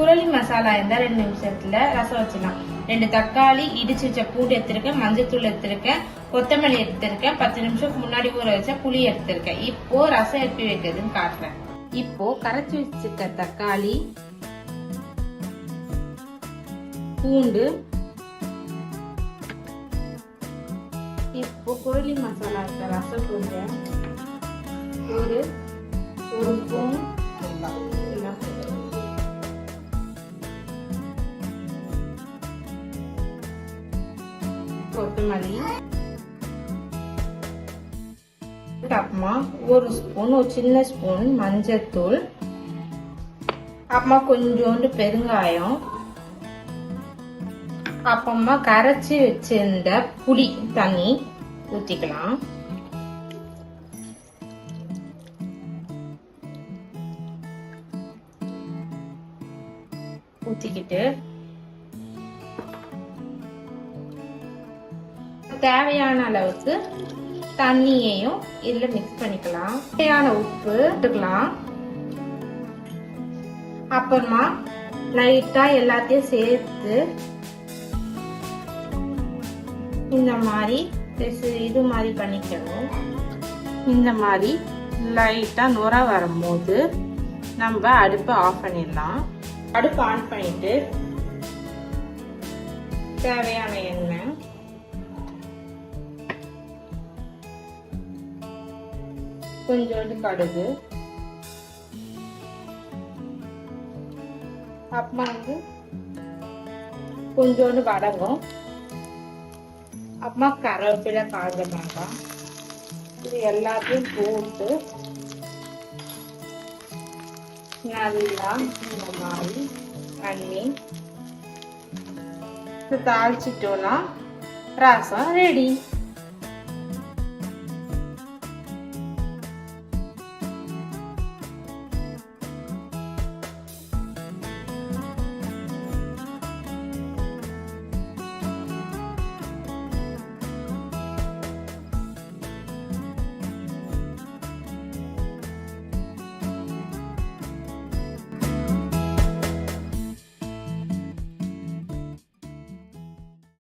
குரல் மசாலா இருந்தால் ரெண்டு நிமிஷத்துல ரசம் வச்சிடலாம் ரெண்டு தக்காளி இடிச்சு வச்ச பூண்டு எடுத்திருக்கேன் மஞ்சத்தூள் எடுத்திருக்கேன் கொத்தமல்லி எடுத்திருக்கேன். பத்து நிமிஷத்துக்கு முன்னாடி ஊற வச்ச புளி எடுத்திருக்கேன். இப்போ ரசம் எப்படி வைக்கிறதுன்னு காட்டுறேன். இப்போ கரைச்சி வச்சிருக்க தக்காளி பூண்டு இப்போ குரலி மசாலா இருக்க ரசம் கொஞ்சம். ஒரு ஒரு ஸ்பூன். கொத்தமல்லி அப்புறமா ஒரு ஸ்பூன் ஒரு சின்ன ஸ்பூன் மஞ்சத்தூள் அப்புறமா கொஞ்சோண்டு பெருங்காயம். அப்புறமா கரைச்சி வச்சிருந்த புளி தண்ணி ஊற்றிக்கலாம் ஊற்றிக்கிட்டு தேவையான அளவுக்கு தண்ணியையும் இதுல மிக்ஸ் பண்ணிக்கலாம். தேவையான உப்பு எடுக்கலாம் அப்புறமா லைட்டா எல்லாத்தையும் சேர்த்து இந்த மாதிரி இது மாதிரி பண்ணிக்கணும். இந்த மாதிரி லைட்டா நுர வரும்போது நம்ம அடுப்பை ஆஃப் பண்ணிடலாம். அடுப்பு ஆன் பண்ணிட்டு தேவையான எண்ணெய் கொஞ்சோண்டு கடுகு. அப்புறமா வந்து கொஞ்சோண்டு வடகம் அப்புறமா கருவேப்பிலை காஞ்ச மிளகாய் இது எல்லாத்தையும் போட்டு நல்லா இந்த மாதிரி பண்ணி தாளிச்சிட்டோம்னா ரசம் ரெடி